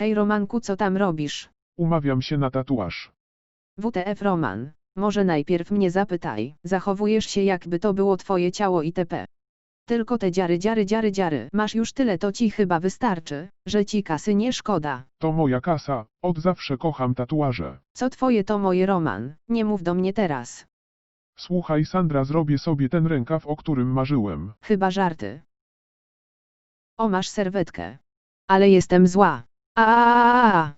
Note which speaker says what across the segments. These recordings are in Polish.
Speaker 1: Hej Romanku, co tam robisz?
Speaker 2: Umawiam się na tatuaż.
Speaker 1: WTF Roman, może najpierw mnie zapytaj, zachowujesz się jakby to było twoje ciało itp. Tylko te dziary, dziary, dziary, dziary, masz już tyle to ci chyba wystarczy, że ci kasy nie szkoda.
Speaker 2: To moja kasa, od zawsze kocham tatuaże.
Speaker 1: Co twoje to moje Roman, nie mów do mnie teraz.
Speaker 2: Słuchaj Sandra, zrobię sobie ten rękaw, o którym marzyłem.
Speaker 1: Chyba żarty. O masz serwetkę. Ale jestem zła. A.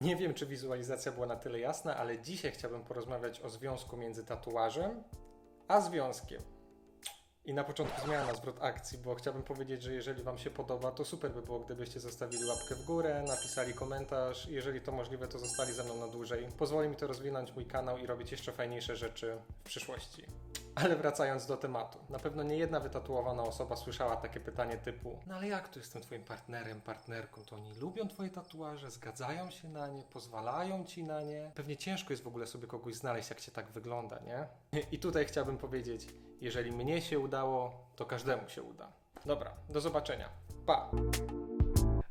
Speaker 3: Nie wiem, czy wizualizacja była na tyle jasna, ale dzisiaj chciałbym porozmawiać o związku między tatuażem a związkiem. I na początku zmiana na zwrot akcji, bo chciałbym powiedzieć, że jeżeli Wam się podoba, to super by było, gdybyście zostawili łapkę w górę, napisali komentarz. Jeżeli to możliwe, to zostali ze mną na dłużej. Pozwoli mi to rozwinąć mój kanał i robić jeszcze fajniejsze rzeczy w przyszłości. Ale wracając do tematu. Na pewno nie jedna wytatuowana osoba słyszała takie pytanie typu No ale jak to jestem twoim partnerem, partnerką? To oni lubią twoje tatuaże, zgadzają się na nie, pozwalają ci na nie? Pewnie ciężko jest w ogóle sobie kogoś znaleźć, jak cię tak wygląda, nie? I tutaj chciałbym powiedzieć, jeżeli mnie się udało, to każdemu się uda. Dobra, do zobaczenia. Pa!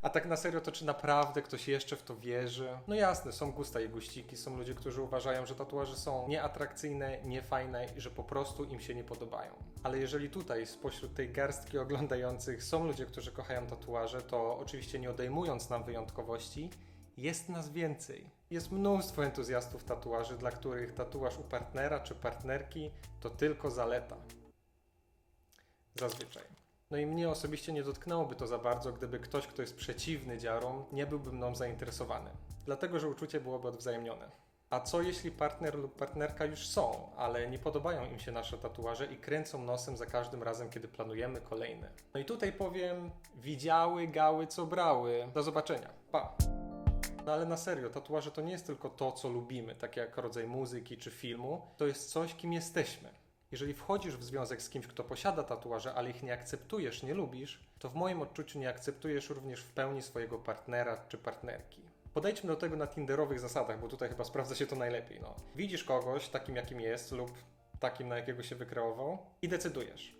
Speaker 3: A tak na serio, to czy naprawdę ktoś jeszcze w to wierzy? No jasne, są gusta i guściki, są ludzie, którzy uważają, że tatuaże są nieatrakcyjne, niefajne i że po prostu im się nie podobają. Ale jeżeli tutaj, spośród tej garstki oglądających, są ludzie, którzy kochają tatuaże, to oczywiście nie odejmując nam wyjątkowości, jest nas więcej. Jest mnóstwo entuzjastów tatuaży, dla których tatuaż u partnera czy partnerki to tylko zaleta. Zazwyczaj. No i mnie osobiście nie dotknęłoby to za bardzo, gdyby ktoś, kto jest przeciwny dziarom, nie byłby mną zainteresowany. Dlatego, że uczucie byłoby odwzajemnione. A co jeśli partner lub partnerka już są, ale nie podobają im się nasze tatuaże i kręcą nosem za każdym razem, kiedy planujemy kolejne? No i tutaj powiem, widziały gały, co brały. Do zobaczenia. Pa! No ale na serio, tatuaże to nie jest tylko to, co lubimy, tak jak rodzaj muzyki czy filmu. To jest coś, kim jesteśmy. Jeżeli wchodzisz w związek z kimś, kto posiada tatuaże, ale ich nie akceptujesz, nie lubisz, to w moim odczuciu nie akceptujesz również w pełni swojego partnera czy partnerki. Podejdźmy do tego na tinderowych zasadach, bo tutaj chyba sprawdza się to najlepiej. No. Widzisz kogoś takim, jakim jest, lub takim, na jakiego się wykreował, i decydujesz.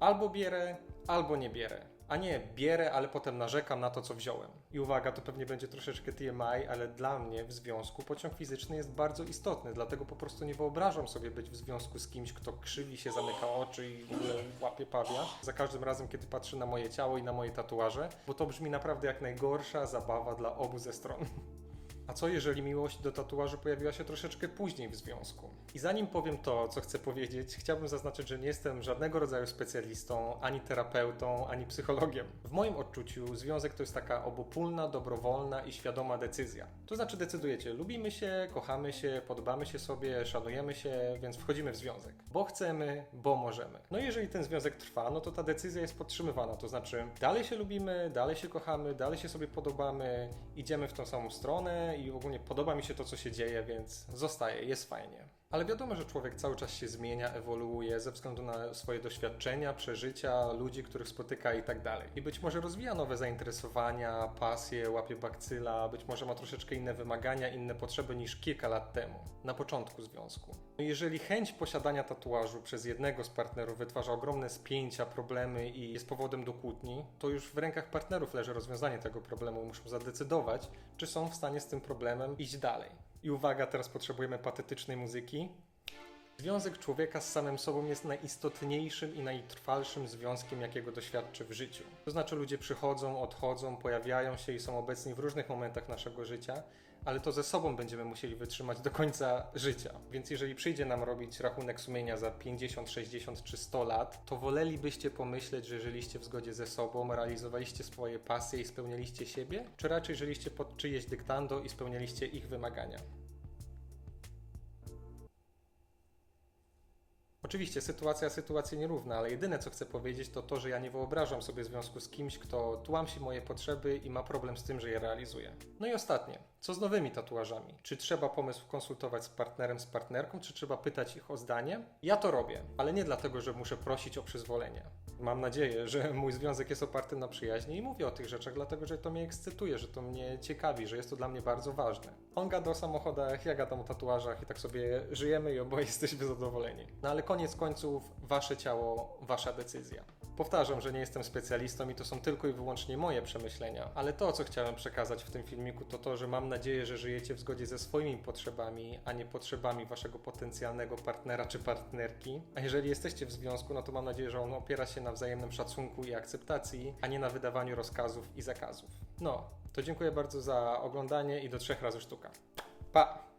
Speaker 3: Albo bierę, albo nie bierę. A nie, bierę, ale potem narzekam na to, co wziąłem. I uwaga, to pewnie będzie troszeczkę TMI, ale dla mnie w związku pociąg fizyczny jest bardzo istotny, dlatego po prostu nie wyobrażam sobie być w związku z kimś, kto krzywi się, zamyka oczy i w ogóle łapie pawia. Za każdym razem, kiedy patrzy na moje ciało i na moje tatuaże, bo to brzmi naprawdę jak najgorsza zabawa dla obu ze stron. A co jeżeli miłość do tatuażu pojawiła się troszeczkę później w związku? I zanim powiem to, co chcę powiedzieć, chciałbym zaznaczyć, że nie jestem żadnego rodzaju specjalistą, ani terapeutą, ani psychologiem. W moim odczuciu związek to jest taka obopólna, dobrowolna i świadoma decyzja. To znaczy decydujecie, lubimy się, kochamy się, podobamy się sobie, szanujemy się, więc wchodzimy w związek. Bo chcemy, bo możemy. No i jeżeli ten związek trwa, no to ta decyzja jest podtrzymywana, to znaczy dalej się lubimy, dalej się kochamy, dalej się sobie podobamy, idziemy w tą samą stronę i ogólnie podoba mi się to, co się dzieje, więc zostaje, jest fajnie. Ale wiadomo, że człowiek cały czas się zmienia, ewoluuje ze względu na swoje doświadczenia, przeżycia, ludzi, których spotyka i tak dalej. I być może rozwija nowe zainteresowania, pasje, łapie bakcyla, być może ma troszeczkę inne wymagania, inne potrzeby niż kilka lat temu, na początku związku. Jeżeli chęć posiadania tatuażu przez jednego z partnerów wytwarza ogromne spięcia, problemy i jest powodem do kłótni, to już w rękach partnerów leży rozwiązanie tego problemu. Muszą zadecydować, czy są w stanie z tym problemem iść dalej. I uwaga, teraz potrzebujemy patetycznej muzyki. Związek człowieka z samym sobą jest najistotniejszym i najtrwalszym związkiem, jakiego doświadczy w życiu. To znaczy, ludzie przychodzą, odchodzą, pojawiają się i są obecni w różnych momentach naszego życia, ale to ze sobą będziemy musieli wytrzymać do końca życia. Więc jeżeli przyjdzie nam robić rachunek sumienia za 50, 60 czy 100 lat, to wolelibyście pomyśleć, że żyliście w zgodzie ze sobą, realizowaliście swoje pasje i spełnialiście siebie, czy raczej żyliście pod czyjeś dyktando i spełnialiście ich wymagania? Oczywiście sytuacja sytuacji nierówna, ale jedyne co chcę powiedzieć to to, że ja nie wyobrażam sobie związku z kimś, kto tłamsi moje potrzeby i ma problem z tym, że je realizuje. No i ostatnie, co z nowymi tatuażami? Czy trzeba pomysł konsultować z partnerem, z partnerką, czy trzeba pytać ich o zdanie? Ja to robię, ale nie dlatego, że muszę prosić o przyzwolenie. Mam nadzieję, że mój związek jest oparty na przyjaźni i mówię o tych rzeczach, dlatego że to mnie ekscytuje, że to mnie ciekawi, że jest to dla mnie bardzo ważne. On gada o samochodach, ja gadam o tatuażach i tak sobie żyjemy i oboje jesteśmy zadowoleni. No ale koniec końców, wasze ciało, wasza decyzja. Powtarzam, że nie jestem specjalistą i to są tylko i wyłącznie moje przemyślenia, ale to, co chciałem przekazać w tym filmiku, to to, że mam nadzieję, że żyjecie w zgodzie ze swoimi potrzebami, a nie potrzebami waszego potencjalnego partnera czy partnerki. A jeżeli jesteście w związku, no to mam nadzieję, że on opiera się na wzajemnym szacunku i akceptacji, a nie na wydawaniu rozkazów i zakazów. No, to dziękuję bardzo za oglądanie i do trzech razy sztuka. Pa!